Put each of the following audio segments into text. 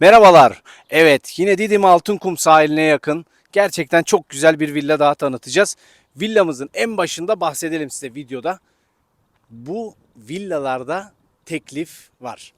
Merhabalar. Evet yine Didim Altınkum sahiline yakın gerçekten çok güzel bir villa daha tanıtacağız. Villamızın en başında bahsedelim size videoda. Bu villalarda teklif var.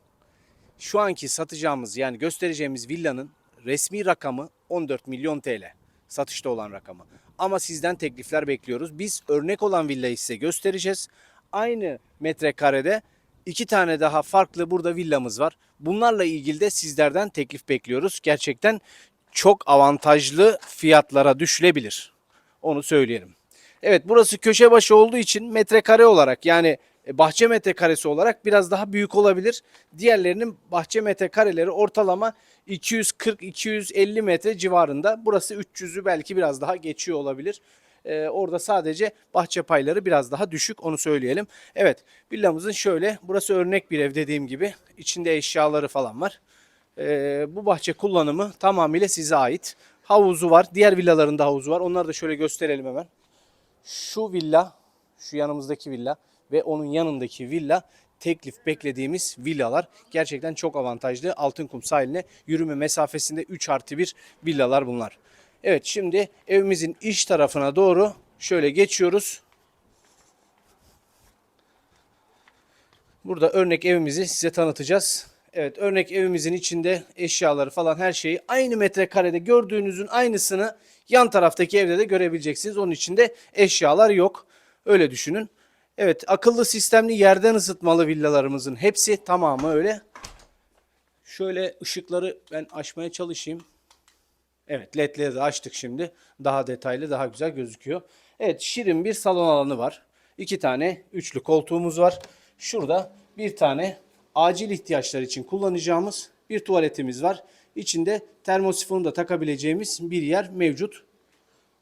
Şu anki satacağımız yani göstereceğimiz villanın resmi rakamı 14 milyon TL. Satışta olan rakamı. Ama sizden teklifler bekliyoruz. Biz örnek olan villayı size göstereceğiz. Aynı metrekarede iki tane daha farklı burada villamız var. Bunlarla ilgili de sizlerden teklif bekliyoruz. Gerçekten çok avantajlı fiyatlara düşülebilir. Onu söyleyelim. Evet burası köşe başı olduğu için metrekare olarak yani bahçe metrekaresi olarak biraz daha büyük olabilir. Diğerlerinin bahçe metrekareleri ortalama 240-250 metre civarında. Burası 300'ü belki biraz daha geçiyor olabilir. Ee, orada sadece bahçe payları biraz daha düşük onu söyleyelim. Evet villamızın şöyle burası örnek bir ev dediğim gibi içinde eşyaları falan var. Ee, bu bahçe kullanımı tamamıyla size ait. Havuzu var diğer villaların da havuzu var onları da şöyle gösterelim hemen. Şu villa şu yanımızdaki villa ve onun yanındaki villa teklif beklediğimiz villalar. Gerçekten çok avantajlı. Altınkum sahiline yürüme mesafesinde 3 artı 1 villalar bunlar. Evet şimdi evimizin iç tarafına doğru şöyle geçiyoruz. Burada örnek evimizi size tanıtacağız. Evet örnek evimizin içinde eşyaları falan her şeyi aynı metrekarede gördüğünüzün aynısını yan taraftaki evde de görebileceksiniz. Onun içinde eşyalar yok. Öyle düşünün. Evet akıllı sistemli yerden ısıtmalı villalarımızın hepsi tamamı öyle. Şöyle ışıkları ben açmaya çalışayım. Evet ledleri de açtık şimdi. Daha detaylı daha güzel gözüküyor. Evet şirin bir salon alanı var. İki tane üçlü koltuğumuz var. Şurada bir tane acil ihtiyaçlar için kullanacağımız bir tuvaletimiz var. İçinde termosifonu da takabileceğimiz bir yer mevcut.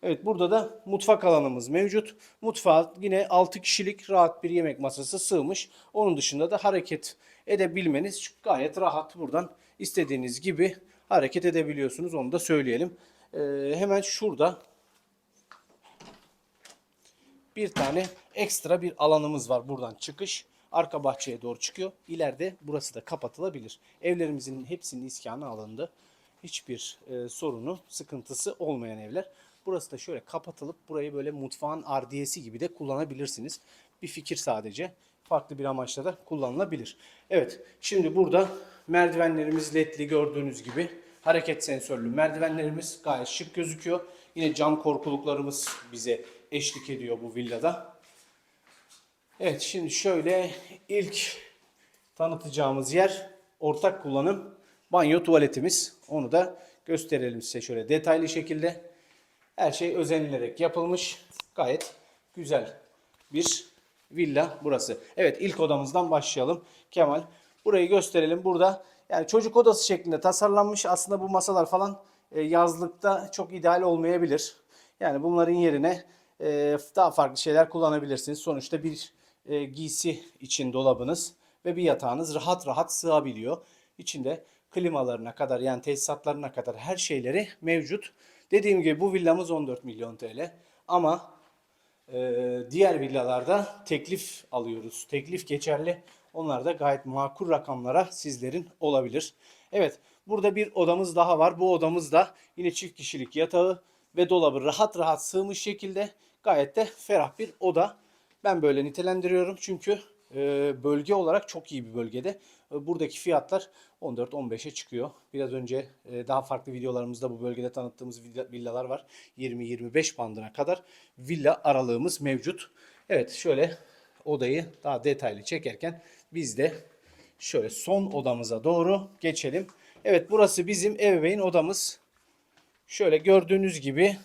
Evet burada da mutfak alanımız mevcut. Mutfağa yine 6 kişilik rahat bir yemek masası sığmış. Onun dışında da hareket edebilmeniz gayet rahat. Buradan istediğiniz gibi hareket edebiliyorsunuz. Onu da söyleyelim. Ee, hemen şurada bir tane ekstra bir alanımız var buradan çıkış. Arka bahçeye doğru çıkıyor. İleride burası da kapatılabilir. Evlerimizin hepsinin iskanı alındı. Hiçbir e, sorunu, sıkıntısı olmayan evler. Burası da şöyle kapatılıp burayı böyle mutfağın ardiyesi gibi de kullanabilirsiniz. Bir fikir sadece. Farklı bir amaçla da kullanılabilir. Evet şimdi burada merdivenlerimiz ledli gördüğünüz gibi. Hareket sensörlü merdivenlerimiz gayet şık gözüküyor. Yine cam korkuluklarımız bize eşlik ediyor bu villada. Evet şimdi şöyle ilk tanıtacağımız yer ortak kullanım banyo tuvaletimiz. Onu da gösterelim size şöyle detaylı şekilde. Her şey özenilerek yapılmış. Gayet güzel bir villa burası. Evet ilk odamızdan başlayalım. Kemal burayı gösterelim. Burada yani çocuk odası şeklinde tasarlanmış. Aslında bu masalar falan e, yazlıkta çok ideal olmayabilir. Yani bunların yerine e, daha farklı şeyler kullanabilirsiniz. Sonuçta bir e, giysi için dolabınız ve bir yatağınız rahat rahat sığabiliyor. İçinde klimalarına kadar yani tesisatlarına kadar her şeyleri mevcut. Dediğim gibi bu villamız 14 milyon TL ama e, diğer villalarda teklif alıyoruz. Teklif geçerli. Onlar da gayet makul rakamlara sizlerin olabilir. Evet burada bir odamız daha var. Bu odamız da yine çift kişilik yatağı ve dolabı rahat rahat sığmış şekilde gayet de ferah bir oda. Ben böyle nitelendiriyorum çünkü e, bölge olarak çok iyi bir bölgede. E, Buradaki fiyatlar 14-15'e çıkıyor. Biraz önce e, daha farklı videolarımızda bu bölgede tanıttığımız villa- villalar var. 20-25 bandına kadar villa aralığımız mevcut. Evet şöyle odayı daha detaylı çekerken biz de şöyle son odamıza doğru geçelim. Evet burası bizim ebeveyn odamız. Şöyle gördüğünüz gibi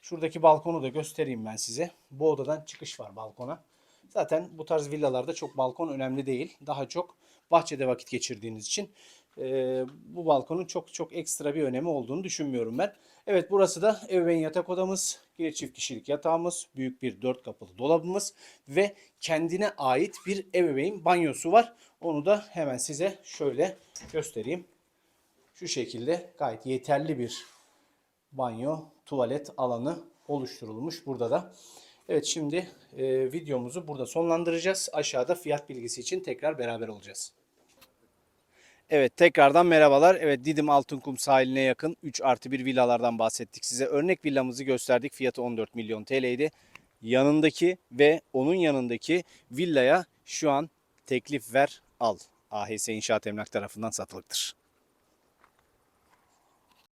şuradaki balkonu da göstereyim ben size. Bu odadan çıkış var balkona. Zaten bu tarz villalarda çok balkon önemli değil. Daha çok bahçede vakit geçirdiğiniz için e, bu balkonun çok çok ekstra bir önemi olduğunu düşünmüyorum ben. Evet burası da ebeveyn yatak odamız. Yine çift kişilik yatağımız, büyük bir dört kapılı dolabımız ve kendine ait bir ebeveyn banyosu var. Onu da hemen size şöyle göstereyim. Şu şekilde gayet yeterli bir banyo, tuvalet alanı oluşturulmuş burada da. Evet şimdi e, videomuzu burada sonlandıracağız. Aşağıda fiyat bilgisi için tekrar beraber olacağız. Evet tekrardan merhabalar. Evet Didim Altınkum sahiline yakın 3 artı 1 villalardan bahsettik size. Örnek villamızı gösterdik. Fiyatı 14 milyon TL'ydi. Yanındaki ve onun yanındaki villaya şu an teklif ver al. AHS İnşaat Emlak tarafından satılıktır.